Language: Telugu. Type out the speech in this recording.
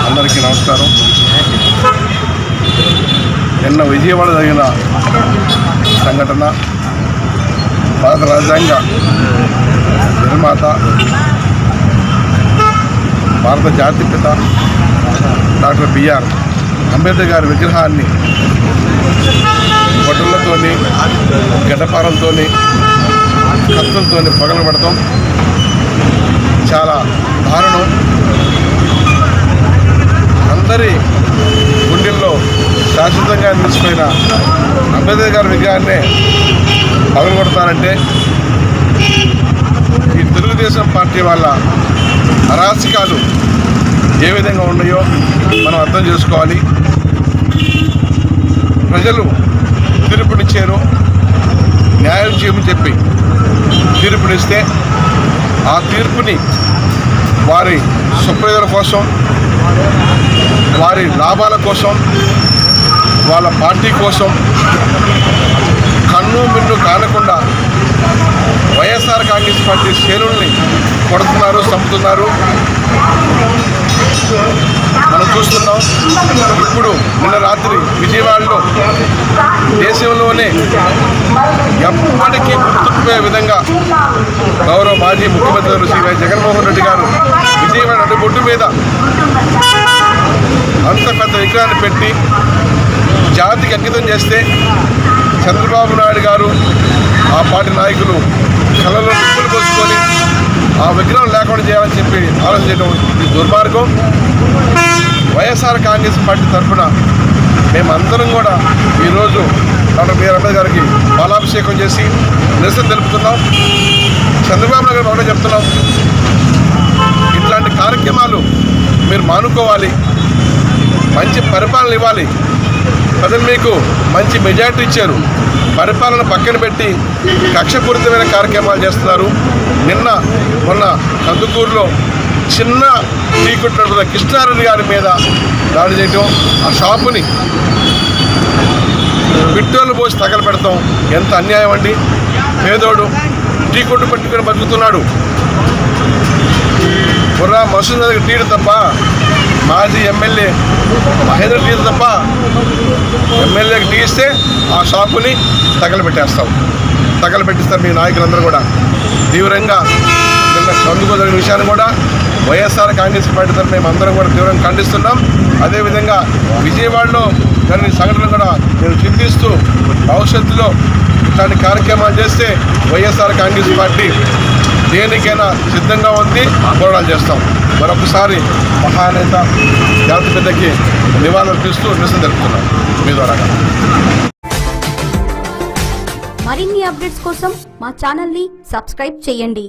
అందరికీ నమస్కారం. నిన్న విజయవాడ జరిగిన సంఘటన భారత రాజ్యాంగ నిర్మాత భారత జాతిపిత డాక్టర్ బిఆర్ అంబేద్కర్ గారి విగ్రహాన్ని బొట్టలతోని గడ్డపారంతో కత్తులతో పగలబడటం చాలా దారుణం. అందరి గుండెల్లో శాశ్వతంగా నిలిచిపోయిన అంబేద్కర్ గారి విగ్రహాన్నే పగలగొడతారంటే ఈ తెలుగుదేశం పార్టీ వాళ్ళ అరాచకాలు ఏ విధంగా ఉన్నాయో మనం అర్థం చేసుకోవాలి. ప్రజలు తీర్పునిచ్చారు న్యాయం చేయమని చెప్పి తీర్పునిస్తే ఆ తీర్పుని వారి సుప్రజల కోసం వారి లాభాల కోసం వాళ్ళ పార్టీ కోసం కన్ను మిన్ను కానకుండా Y S R Congress party శ్రేణుల్ని కొడుతున్నారు చంపుతున్నారు. మనం చూస్తున్నాం ఇప్పుడు నిన్న రాత్రి విజయవాడలో దేశంలోనే ఎప్పటికీ గుర్తుండిపోయే విధంగా గౌరవ మాజీ ముఖ్యమంత్రి శ్రీ జగన్మోహన్ రెడ్డి గారు విజయవాడ అడ్డుబొట్టు మీద అంత పెద్ద విగ్రహాన్ని పెట్టి జాతికి అంకితం చేస్తే చంద్రబాబు నాయుడు గారు ఆ పార్టీ నాయకులు కళ్ళలో నిప్పులు పోసుకొని ఆ విగ్రహం లేకుండా చేయాలని చెప్పి ఆలోచన చేయడం దుర్మార్గం. వైఎస్ఆర్ కాంగ్రెస్ పార్టీ తరఫున మేమందరం కూడా ఈరోజు డాక్టర్ బిఆర్ అంబేద్కర్ గారికి బాలాభిషేకం చేసి నిరసన తెలుపుతున్నాం. చంద్రబాబు నాయుడు గారు ఒకటే చెప్తున్నాం. ఇట్లాంటి కార్యక్రమాలు మీరు మానుకోవాలి. మంచి పరిపాలన ఇవ్వాలి. ప్రజలు మీకు మంచి మెజార్టీ ఇచ్చారు. పరిపాలన పక్కన పెట్టి కక్షపూరితమైన కార్యక్రమాలు చేస్తున్నారు. నిన్న మొన్న కందుకూరులో చిన్న టీ కొట్టినటువంటి కృష్ణారెడ్డి గారి మీద దాడి చేయటం ఆ షాపుని పిట్టోళ్ళు పోసి తగల పెడతాం ఎంత అన్యాయం అండి. పేదోడు టీ కొట్టు పెట్టుకుని బతుకుతున్నాడు. బుర్రా మసూద్ దగ్గర టీడు తప్ప మాజీ ఎమ్మెల్యే మహేంద్ర టీడు తప్ప ఎమ్మెల్యేకి టీ ఇస్తే ఆ షాపుని తగలబెట్టేస్తాం. తగలబెట్టిస్తారు మీ నాయకులందరూ కూడా. తీవ్రంగా నిన్న కందుకు విషయాన్ని కూడా వైఎస్ఆర్ కాంగ్రెస్ పార్టీ తరఫున మేము అందరం కూడా తీవ్రంగా ఖండిస్తున్నాం. అదేవిధంగా విజయవాడలో జరిగిన సంఘటనలు కూడా నేను చింతిస్తూ భవిష్యత్తులో ఇట్లాంటి కార్యక్రమాలు చేస్తే వైఎస్ఆర్ కాంగ్రెస్ పార్టీ దేనికైనా సిద్ధంగా ఉంది పోరాటాలు చేస్తాం. మరొకసారి మహానేత జాతి పెద్దకి నివాళులర్పిస్తూ నిరసన తెలుపుతున్నాం. మీ ద్వారా. మరిన్ని అప్డేట్స్ కోసం మా ఛానల్ని సబ్స్క్రైబ్ చేయండి.